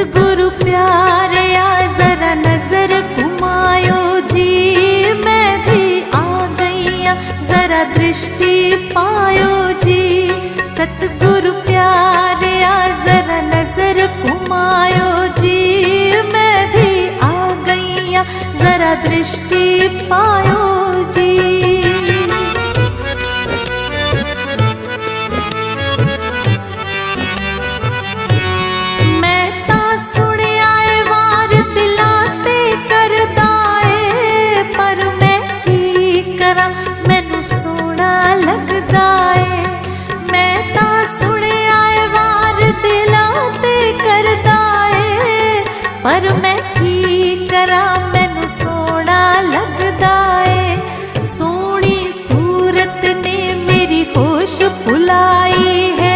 सतगुरु प्यारे आ जरा नज़र घुमायो जी। मैं भी आ गई जरा दृष्टि पायो जी। सतगुरु प्यारे आ जरा नज़र घुमायो जी। मैं भी आ गई जरा दृष्टि पायो ਪਰ ਮੈਂ ਕੀ ਕਰਾਂ, ਮੈਨੂੰ ਸੋਹਣਾ ਲੱਗਦਾ ਏ। ਸੋਹਣੀ ਸੂਰਤ ਨੇ ਮੇਰੀ ਹੋਸ਼ ਭੁਲਾਈ ਹੈ।